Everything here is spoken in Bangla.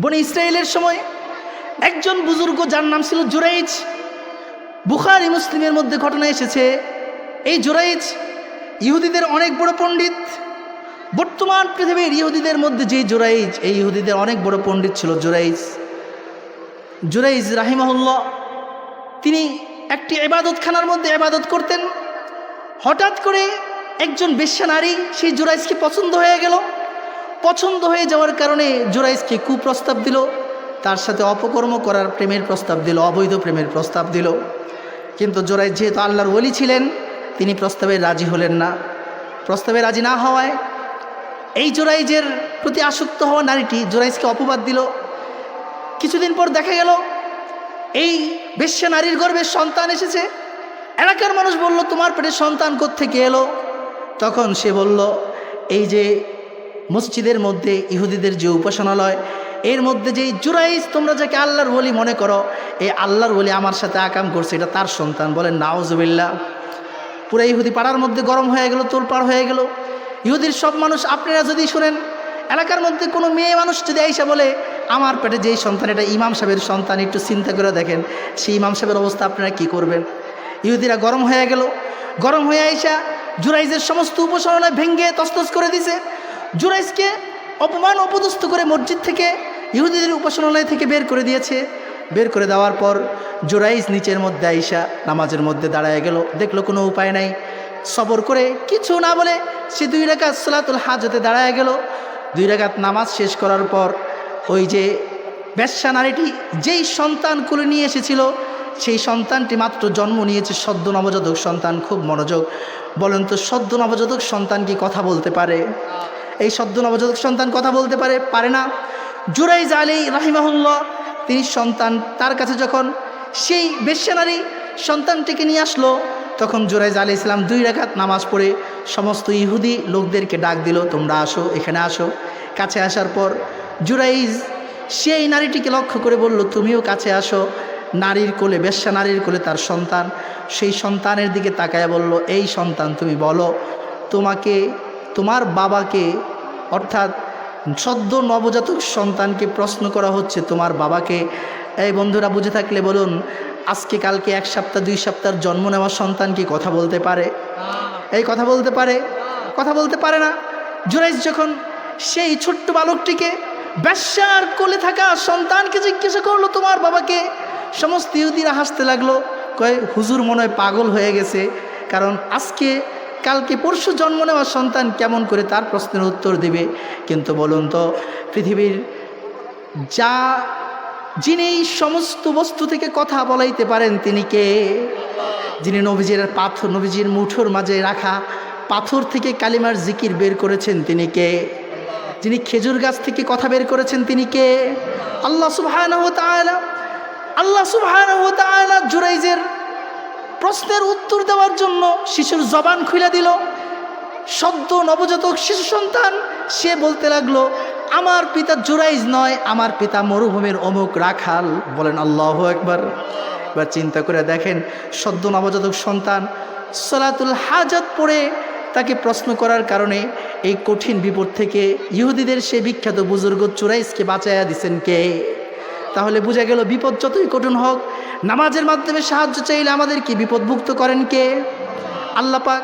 বনে ইসরায়েলের সময় একজন বুজুর্গ যার নাম ছিল জুরাইজ। বুখারি মুসলিমের মধ্যে ঘটনা এসেছে। এই জুরাইজ ইহুদিদের অনেক বড় পণ্ডিত। বর্তমান পৃথিবীর ইহুদিদের মধ্যে যে জুরাইজ, এই ইহুদিদের অনেক বড় পণ্ডিত ছিল জুরাইজ। জুরাইজ রাহিমাহুল্লাহ, তিনি একটি এবাদতখানার মধ্যে এবাদত করতেন। হঠাৎ করে একজন বেশ্যা নারী সেই জুরাইজকে পছন্দ হয়ে গেল। পছন্দ হয়ে যাওয়ার কারণে জুরাইজকে কুপ্রস্তাব দিল। তার সাথে অপকর্ম করার প্রেমের প্রস্তাব দিল, অবৈধ প্রেমের প্রস্তাব দিল। কিন্তু জোরাইজ যেহেতু আল্লাহর ওলি ছিলেন, তিনি প্রস্তাবে রাজি হলেন না। প্রস্তাবে রাজি না হওয়ায় এই জোরাইজের প্রতি আসক্ত হওয়া নারীটি জোরাইজকে অপবাদ দিল। কিছুদিন পর দেখা গেল, এই বেশ্যা নারীর গর্ভে সন্তান এসেছে। এলাকার মানুষ বলল, তোমার পেটে সন্তান থেকে এলো? তখন সে বলল, এই যে মসজিদের মধ্যে ইহুদিদের যে উপাসনালয়, এর মধ্যে যেই জুরাইজ তোমরা যাকে আল্লাহর বলি মনে করো, এই আল্লাহর বলি আমার সাথে আকাম করছে, এটা তার সন্তান। বলেন নাওজবিল্লা পুরো ইহুদি পাড়ার মধ্যে গরম হয়ে গেল, তোলপাড় হয়ে গেল। ইহুদির সব মানুষ, আপনারা যদি শুনেন, এলাকার মধ্যে কোনো মেয়ে মানুষ যদি আইসা বলে, আমার পেটে যেই সন্তান, এটা ইমাম সাহেবের সন্তান, একটু চিন্তা করে দেখেন, সেই ইমাম সাহেবের অবস্থা আপনারা কি করবেন? ইহুদিরা গরম হয়ে গেল। গরম হয়ে আইসা জুরাইজের সমস্ত উপাসনায় ভেঙ্গে তস্তস করে দিছে। জুরাইজকে অপমান অপদস্থ করে মসজিদ থেকে ইহুদিদের উপাসনালয় থেকে বের করে দিয়েছে। বের করে দেওয়ার পর জোরাইজ নিচের মধ্যে আইসা নামাজের মধ্যে দাঁড়ায় গেল। দেখল কোনো উপায় নাই। সবর করে কিছু না বলে সে দুই রেখাত সালাতুল হাজতে দাঁড়ায় গেল। দুই রেখাত নামাজ শেষ করার পর ওই যে ব্যবসা নারীটি যেই সন্তান কুলে নিয়ে এসেছিল, সেই সন্তানটি মাত্র জন্ম নিয়েছে সদ্য নবজাতক সন্তান। খুব মনোযোগ। বলেন তো, সদ্য নবজাতক সন্তান কি কথা বলতে পারে? এই সদ্য নবজাতক সন্তান কথা বলতে পারে পারে না। জুরাইজ আলী রাহিমাহুল্লাহ, তিনি সন্তান, তার কাছে যখন সেই বেশ্যানারী সন্তানটিকে নিয়ে আসলো, তখন জুরাইজ আলী ইসলাম দুই রেখাত নামাজ পড়ে সমস্ত ইহুদি লোকদেরকে ডাক দিল, তোমরা আসো, এখানে আসো। কাছে আসার পর জুরাইজ সেই নারীটিকে লক্ষ্য করে বলল, তুমিও কাছে আসো। নারীর কোলে, বেশ্যা নারীর কোলে তার সন্তান, সেই সন্তানের দিকে তাকায় বলল, এই সন্তান তুমি বলো, তোমাকে তোমার বাবাকে, অর্থাৎ সদ্য নবজাতক সন্তানকে প্রশ্ন করা হচ্ছে তোমার বাবাকে, এই বন্ধুরা, বুঝে থাকলে বলুন, আজকে, কালকে, এক সপ্তাহ, দুই সপ্তাহের জন্ম নেওয়া সন্তান কি কথা বলতে পারে? এই কথা বলতে পারে? কথা বলতে পারে না। জুরাইস যখন সেই ছোট্ট বালকটিকে ব্যবসার কোলে থাকা সন্তানকে জিজ্ঞাসা করল তোমার বাবাকে, সমস্ত ইহুদিরা হাসতে লাগল। কয়ে, হুজুর মনে হয় পাগল হয়ে গেছে। কারণ আজকে কালকে পরশু জন্ম নেওয়া সন্তান কেমন করে তার প্রশ্নের উত্তর দিবে? কিন্তু বলুন তো, পৃথিবীর যা, যিনি এই সমস্ত বস্তু থেকে কথা বলাইতে পারেন, তিনি কে? যিনি নবীজির পাথর, নবীজির মুঠোর মাঝে রাখা পাথর থেকে কালিমার জিকির বের করেছেন, তিনি কে? যিনি খেজুর গাছ থেকে কথা বের করেছেন, তিনি কে? আল্লাহ তাআলা আল্লাহ তাআলা জুরাইজের প্রশ্নের উত্তর দেওয়ার জন্য শিশুর জবান খুলে দিল। সদ্য নবজাতক শিশু সন্তান, সে বলতে লাগল, আমার পিতা জুরাইজ নয়, আমার পিতা মরুভূমির অমুক রাখাল। বলেন আল্লাহ একবার এবার চিন্তা করে দেখেন, সদ্য নবজাতক সন্তান সলাতুল হাজাত পড়ে তাকে প্রশ্ন করার কারণে এই কঠিন বিপদ থেকে ইহুদিদের সে বিখ্যাত বুজুর্গ চুরাইজকে বাঁচাইয়া দিছেন কে? তাহলে বোঝা গেল বিপদ যতই কঠিন হোক, নামাজের মাধ্যমে সাহায্য চাইলে আমাদের কি বিপদমুক্ত করেন কে? আল্লাহ পাক